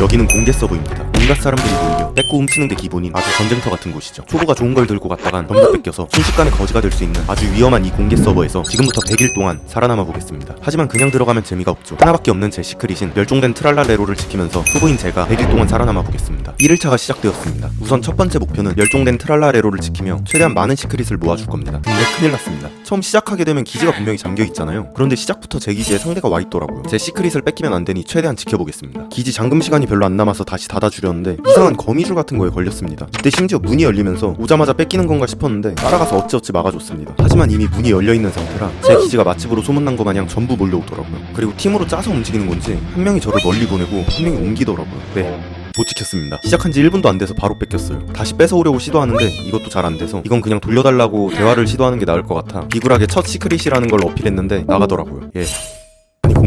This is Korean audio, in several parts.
여기는 공개 서버입니다. 온갖 사람들이 모이며 뺏고 훔치는 게 기본인 아주 전쟁터 같은 곳이죠. 초보가 좋은 걸 들고 갔다간 전부 뺏겨서 순식간에 거지가 될 수 있는 아주 위험한 이 공개 서버에서 지금부터 100일 동안 살아남아 보겠습니다. 하지만 그냥 들어가면 재미가 없죠. 하나밖에 없는 제 시크릿인 멸종된 트랄라레로를 지키면서 초보인 제가 100일 동안 살아남아 보겠습니다. 1일차가 시작되었습니다. 우선 첫 번째 목표는 멸종된 트랄라레로를 지키며 최대한 많은 시크릿을 모아줄 겁니다. 근데 큰일 났습니다. 처음 시작하게 되면 기지가 분명히 잠겨 있잖아요. 그런데 시작부터 제 기지에 상대가 와 있더라고요. 제 시크릿을 뺏기면 안 되니 최대한 지켜보겠습니다. 기지 잠금 시간이 별로 안 남아서 다시 닫아주려는데 이상한 거미줄 같은 거에 걸렸습니다. 이때 심지어 문이 열리면서 오자마자 뺏기는 건가 싶었는데 따라가서 어찌어찌 막아줬습니다. 하지만 이미 문이 열려 있는 상태라 제 기지가 맛집으로 소문난 것 마냥 전부 몰려오더라고요. 그리고 팀으로 짜서 움직이는 건지 한 명이 저를 멀리 보내고 한 명이 옮기더라고요. 네. 못 지켰습니다. 시작한 지 1분도 안 돼서 바로 뺏겼어요. 다시 뺏어오려고 시도하는데 이것도 잘 안 돼서 이건 그냥 돌려달라고 대화를 시도하는 게 나을 것 같아 비굴하게 첫 시크릿이라는 걸 어필했는데 나가더라고요. 예.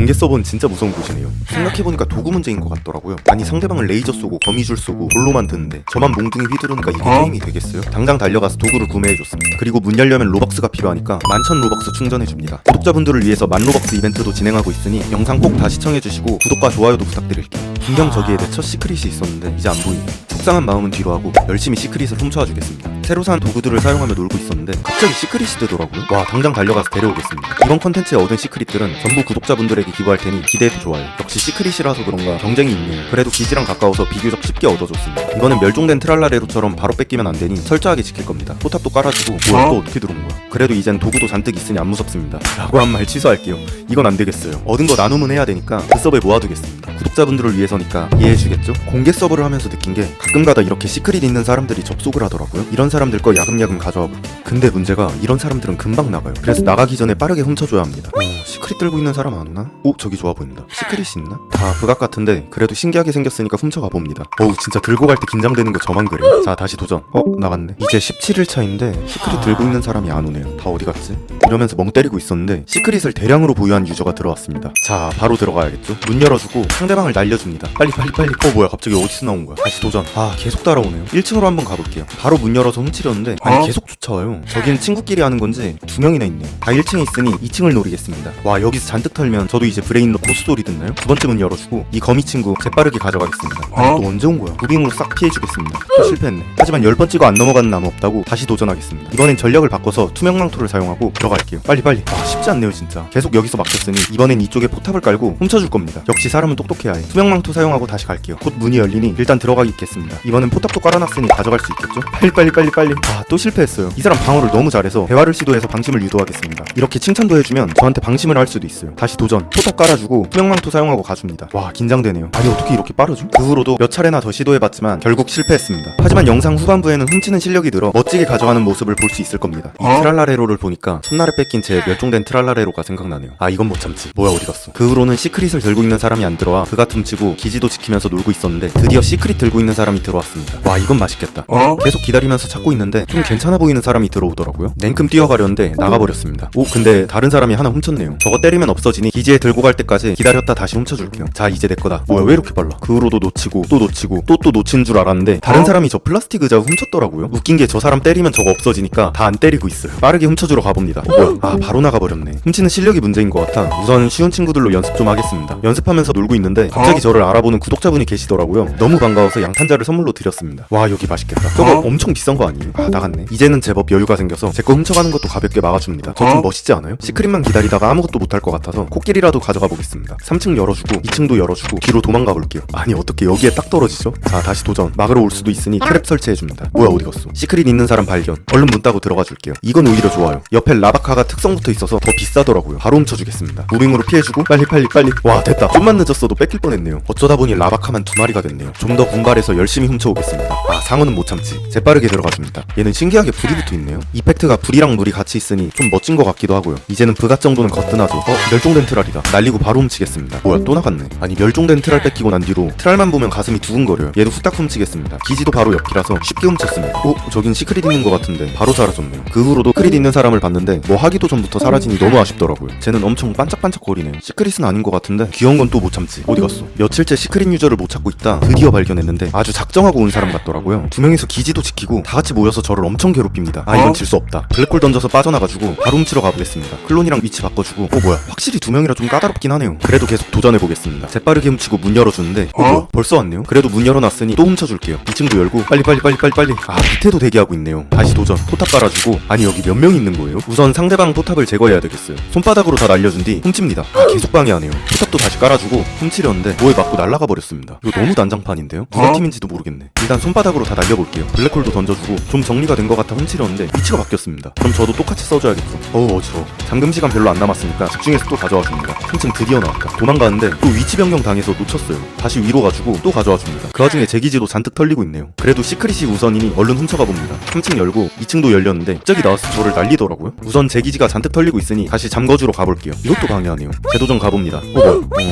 공개 서버는 진짜 무서운 곳이네요. 생각해보니까 도구 문제인 것 같더라고요. 아니 상대방을 레이저 쏘고 거미줄 쏘고 돌로만 드는데 저만 몽둥이 휘두르니까 이게 게임이 되겠어요? 당장 달려가서 도구를 구매해줬습니다. 그리고 문 열려면 로벅스가 필요하니까 만천 로벅스 충전해줍니다. 구독자분들을 위해서 만 로벅스 이벤트도 진행하고 있으니 영상 꼭 다 시청해주시고 구독과 좋아요도 부탁드릴게요. 분명 저기에 내 첫 시크릿이 있었는데 이제 안 보이네. 속상한 마음은 뒤로 하고 열심히 시크릿을 훔쳐와 주겠습니다. 새로 산 도구들을 사용하며 놀고 있었는데 갑자기 시크릿이 뜨더라고요. 와 당장 달려가서 데려오겠습니다. 이번 컨텐츠에 얻은 시크릿들은 전부 구독자분들에게 기부할 테니 기대해도 좋아요. 역시 시크릿이라서 그런가 경쟁이 있네요. 그래도 기지랑 가까워서 비교적 쉽게 얻어줬습니다. 이번엔 멸종된 트랄라레로처럼 바로 뺏기면 안 되니 철저하게 지킬 겁니다. 포탑도 깔아주고 뭐야 또 어떻게 들어온 거야? 그래도 이젠 도구도 잔뜩 있으니 안 무섭습니다. 라고 한 말 취소할게요. 이건 안 되겠어요. 얻은 거 나눔은 해야 되니까 그 서버에 모아두겠습니다. 구독자분들을 위해서니까 이해해주겠죠? 공개 서버를 하면서 느낀 게 가끔가다 이렇게 시크릿 있는 사람들이 접속을 하더라고요. 이런 사람들 거 야금야금 가져와 볼게요. 근데 문제가 이런 사람들은 금방 나가요. 그래서 나가기 전에 빠르게 훔쳐줘야 합니다. 어, 시크릿 들고 있는 사람 안 오나? 오 저기 좋아 보인다. 시크릿이 있나? 다 부각 같은데 그래도 신기하게 생겼으니까 훔쳐가 봅니다. 어우 진짜 들고 갈 때 긴장되는 거 저만 그래요. 자 다시 도전. 어 나갔네. 이제 17일 차인데 시크릿 들고 있는 사람이 안 오네요. 다 어디 갔지? 이러면서 멍 때리고 있었는데 시크릿을 대량으로 보유한 유저가 들어왔습니다. 자 바로 들어가야겠죠? 문 열어주고 상대방을 날려줍니다. 빨리 빨리 빨리. 어 뭐야 갑자기 어디서 나온 거야? 다시 도전. 아 계속 따라오네요. 1층으로 한번 가볼게요. 바로 문 열어서 훔치려는데 아니 계속 쫓아와요. 저기는 친구끼리 하는 건지 두 명이나 있네요. 다 1층에 있으니 2층을 노리겠습니다. 와 여기서 잔뜩 털면 저도 이제 브레인로 고스 소리 듣나요? 두 번째 문 열어주고 이 거미 친구 재빠르게 가져가겠습니다. 아니 또 언제 온 거야? 무빙으로 싹 피해주겠습니다. 또 실패했네. 하지만 열 번째가 안 넘어가는 나무 없다고 다시 도전하겠습니다. 이번엔 전력을 바꿔서 투명 망토를 사용하고 들어갈게요. 빨리 빨리. 아 쉽지 않네요 진짜. 계속 여기서 막혔으니 이번엔 이쪽에 포탑을 깔고 훔쳐줄 겁니다. 역시 사람은 똑똑해야 해. 투명 망토 사용하고 다시 갈게요. 곧 문이 열리니 일단 들어가겠습니다. 이번엔 포탑도 깔아놨으니 가져갈 수 있겠죠? 빨리 빨리 빨리 빨리. 아또 실패했어요. 이 사람 방어를 너무 잘해서 대화를 시도해서 방심을 유도하겠습니다. 이렇게 칭찬도 해주면 저한테 방심 을 할 수도 있어요. 다시 도전. 포탑 깔아주고 투명 망토 사용하고 가줍니다. 와 긴장되네요. 아니 어떻게 이렇게 빠르죠? 그 후로도 몇 차례나 더 시도해봤지만 결국 실패했습니다. 하지만 영상 후반부에는 훔치는 실력이 늘어 멋지게 가져가는 모습을 볼 수 있을 겁니다. 이 트랄라레로를 보니까 첫날에 뺏긴 제 멸종된 트랄라레로가 생각나네요. 아 이건 못 참지. 뭐야 어디 갔어? 그 후로는 시크릿을 들고 있는 사람이 안 들어와 그가 훔치고 기지도 지키면서 놀고 있었는데 드디어 시크릿 들고 있는 사람이 들어왔습니다. 와 이건 맛있겠다. 계속 기다리면서 찾고 있는데 좀 괜찮아 보이는 사람이 들어오더라고요. 냉큼 뛰어가려는데 나가버렸습니다. 오 근데 다른 사람이 하나 훔쳤네요. 저거 때리면 없어지니 기지에 들고 갈 때까지 기다렸다 다시 훔쳐줄게요. 자 이제 내 거다. 뭐야 왜 이렇게 빨라? 그 후로도 놓치고 또 놓치고 또 또 놓친 줄 알았는데 다른 사람이 저 플라스틱 의자 훔쳤더라고요. 웃긴 게 저 사람 때리면 저거 없어지니까 다 안 때리고 있어요. 빠르게 훔쳐주러 가봅니다. 어, 뭐야? 아 바로 나가버렸네. 훔치는 실력이 문제인 것 같아. 우선 쉬운 친구들로 연습 좀 하겠습니다. 연습하면서 놀고 있는데 갑자기 저를 알아보는 구독자분이 계시더라고요. 너무 반가워서 양탄자를 선물로 드렸습니다. 와 여기 맛있겠다. 저거 엄청 비싼 거 아니에요? 아 나갔네. 이제는 제법 여유가 생겨서 제 거 훔쳐가는 것도 가볍게 막아줍니다. 저 좀 멋있지 않아요? 시크릿만 기다리다가 아무것도 못할 것 같아서 코끼리라도 가져가 보겠습니다. 3층 열어주고 2층도 열어주고 뒤로 도망가 볼게요. 아니 어떻게 여기에 딱 떨어지죠? 자 다시 도전. 막으러 올 수도 있으니 트랩 설치해줍니다. 뭐야 어디 갔어? 시크릿 있는 사람 발견. 얼른 문 따고 들어가 줄게요. 이건 오히려 좋아요. 옆에 라바카가 특성 붙어 있어서 더 비싸더라고요. 바로 훔쳐주겠습니다. 무빙으로 피해주고 빨리 빨리 빨리. 와 됐다. 좀만 늦었어도 뺏길 뻔했네요. 어쩌다 보니 라바카만 두 마리가 됐네요. 좀 더 분발해서 열심히 훔쳐오겠습니다. 아 상어는 못 참지. 재빠르게 들어가줍니다. 얘는 신기하게 불이 붙어 있네요. 이펙트가 불이랑 물이 같이 있으니 좀 멋진 것 같기도 하고요. 이제는 부갓 정도는 거 뜬하죠. 어 멸종된 트랄이다. 날리고 바로 훔치겠습니다. 뭐야 또 나갔네. 아니 멸종된 트랄 뺏기고 난 뒤로 트랄만 보면 가슴이 두근거려요. 얘도 후딱 훔치겠습니다. 기지도 바로 옆이라서 쉽게 훔쳤습니다. 오 저긴 시크릿 있는 것 같은데 바로 사라졌네요. 그 후로도 크릿 있는 사람을 봤는데 뭐 하기도 전부터 사라지니 너무 아쉽더라고요. 쟤는 엄청 반짝반짝거리네요. 시크릿은 아닌 것 같은데 귀여운 건 또 못 참지. 어디 갔어? 며칠째 시크릿 유저를 못 찾고 있다 드디어 발견했는데 아주 작정하고 온 사람 같더라고요. 두 명이서 기지도 지키고 다 같이 모여서 저를 엄청 괴롭힙니다. 아 이건 질 수 없다. 블랙홀 던져서 빠져나가지고 바로 훔치러 가보겠습니다. 클론이랑 위치 바꿔주고 어 뭐야 확실히 두 명이라 좀 까다롭긴 하네요. 그래도 계속 도전해보겠습니다. 재빠르게 훔치고 문 열어주는데 어 뭐야 벌써 왔네요. 그래도 문 열어놨으니 또 훔쳐줄게요. 2층도 열고 빨리 빨리 빨리 빨리 빨리 아 밑에도 대기하고 있네요. 다시 도전 포탑 깔아주고 아니 여기 몇 명 있는 거예요? 우선 상대방 포탑을 제거해야 되겠어요. 손바닥으로 다 날려준 뒤 훔칩니다. 아 계속 방해하네요. 포탑도 다시 깔아주고 훔치려는데 뭐에 맞고 날아가 버렸습니다. 이거 너무 난장판인데요? 누가 팀인지도 모르겠네. 일단 손바닥으로 다 날려볼게요. 블랙홀도 던져주고 좀 정리가 된 것 같아 훔치려는데 위치가 바뀌었습니다. 그럼 저도 똑같이 써줘야겠죠. 어우 어지러워. 잠금 시간 별로 안 남았으니 까 집중해서 또 가져와 줍니다. 층층 드디어 나왔다. 도망가는데 또 위치 변경 당해서 놓쳤어요. 다시 위로 가지고 또 가져와 줍니다. 그 와중에 제 기지도 잔뜩 털리고 있네요. 그래도 시크릿이 우선이니 얼른 훔쳐가 봅니다. 3층 열고 2층도 열렸는데 갑자기 나와서 저를 날리더라고요. 우선 제 기지가 잔뜩 털리고 있으니 다시 잠거주로 가볼게요. 이것도 방해하네요. 재도전 가봅니다. 어 뭐야?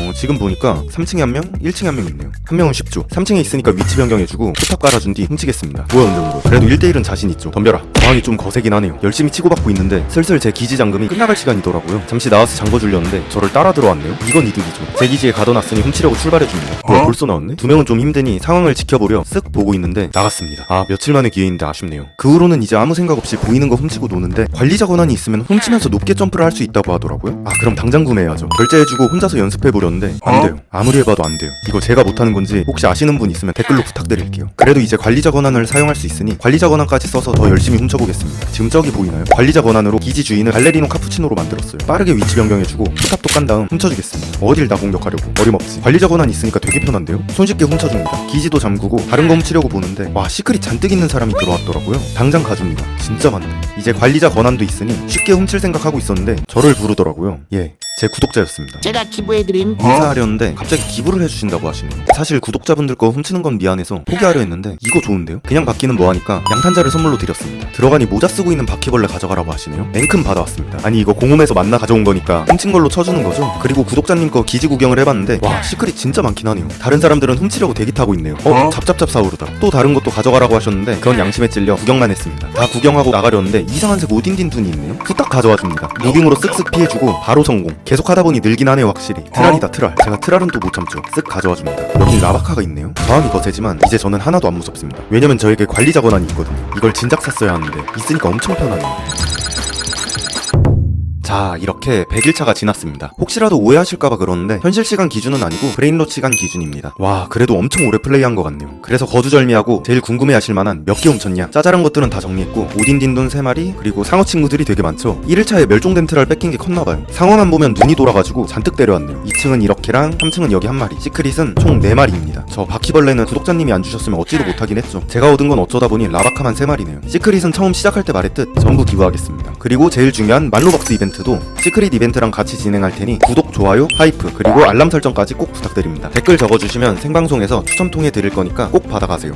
어 지금 보니까 3층에 한 명, 1층에 한 명 있네요. 한 명은 쉽죠. 3층에 있으니까 위치 변경해주고 포탑 깔아준 뒤 훔치겠습니다. 뭐야 운동으로. 그래도 1대1은 자신 있죠. 덤벼라. 저항이 좀 거세긴 하네요. 열심히 치고받고 있는데 슬슬 제 기지 잠금이 끝나갈 시간이더라고요. 잠시 나와서 잠궈주려는데 저를 따라 들어왔네요. 이건 이득이죠. 제 기지에 가둬놨으니 훔치려고 출발해줍니다. 뭐야 벌써 나왔네? 두 명은 좀 힘드니 상황을 지켜보려 쓱 보고 있는데 나갔습니다. 아 며칠 만의 기회인데 아쉽네요. 그 후로는 이제 아무 생각 없이 보이는 거 훔치고 노는데 관리자 권한이 있으면 훔치면서 높게 점프를 할 수 있다고 하더라고요. 아 그럼 당장 구매해야죠. 결제해주고 혼자서 연습해보려는데 안 돼요. 아무리 해봐도 안 돼요. 이거 제가 못하는 건지 혹시 아시는 분 있으면 댓글로 부탁드릴게요. 그래도 이제 관리자 권한을 사용할 수 있으니 관리자 권한까지 써서 더 열심히 훔쳐보겠습니다. 지금 저기 보이나요? 관리자 권한으로 기지 주인을 발레리노 카푸치노로 만들었어요. 빠르게 위치 변경해주고 포탑도 깐 다음 훔쳐주겠습니다. 어딜 나 공격하려고 어림없지. 관리자 권한 있으니까 되게 편한데요? 손쉽게 훔쳐줍니다. 기지도 잠그고 다른 거 훔치려고 보는데 와 시크릿 잔뜩 있는 사람이 들어왔더라고요. 당장 가줍니다. 진짜 많네. 이제 관리자 권한도 있으니 쉽게 훔칠 생각하고 있었는데 저를 부르더라고요. 예, 제 구독자였습니다. 제가 기부해드린 인사하려는데 갑자기 기부를 해주신다고 하시네요. 사실 구독자분들 거 훔치는 건 미안해서 포기하려 했는데 이거 좋은데요? 그냥 받기는 뭐하니까 양탄자를 선물로 드렸습니다. 들어가니 모자 쓰고 있는 바퀴벌레 가져가라고 하시네요. 앵큼 받아왔습니다. 아니 이거 공홈에서 만나 가져온 거니까 훔친 걸로 쳐주는 거죠? 그리고 구독자님 거 기지 구경을 해봤는데 와 시크릿 진짜 많긴 하네요. 다른 사람들은 훔치려고 대기 타고 있네요. 어? 잡잡잡 사우르다. 또 다른 것도 가져가라고 하셨는데 그건 양심에 찔려 구경만 했습니다. 다 구경하고 나가려는데 이상한 색 오딘딘 둔이 있네요. 후딱 가져와 줍니다. 무빙으로 쓱쓱 피해주고 바로 성공. 계속 하다 보니 늘긴 하네요 확실히. 트랄이다 트랄. 제가 트랄은 또 못 참죠. 쓱 가져와 줍니다. 여기 라바카가 있네요. 저항이 거세지만 이제 저는 하나도 안 무섭습니다. 왜냐면 저에게 관리자 권한이 있거든요. 이걸 진작 샀어야 하는데 있으니까 엄청 편하네요. 자 이렇게 100일차가 지났습니다. 혹시라도 오해하실까봐 그러는데 현실 시간 기준은 아니고 브레인롯 시간 기준입니다. 와 그래도 엄청 오래 플레이한 것 같네요. 그래서 거두절미하고 제일 궁금해하실 만한 몇 개 훔쳤냐. 짜잘한 것들은 다 정리했고 오딘 딘돈 3마리 그리고 상어 친구들이 되게 많죠. 1일차에 멸종된 트랄 뺏긴 게 컸나봐요. 상어만 보면 눈이 돌아가지고 잔뜩 때려왔네요. 2층은 이렇게랑 3층은 여기 한 마리 시크릿은 총 4마리입니다. 저 바퀴벌레는 구독자님이 안 주셨으면 얻지도 못하긴 했죠. 제가 얻은 건 어쩌다 보니 라바카만 3마리네요. 시크릿은 처음 시작할 때 말했듯 전부 기부하겠습니다. 그리고 제일 중요한 만로벅스 이벤트도 시크릿 이벤트랑 같이 진행할 테니 구독, 좋아요, 하이프, 그리고 알람 설정까지 꼭 부탁드립니다. 댓글 적어주시면 생방송에서 추첨 통해 드릴 거니까 꼭 받아가세요.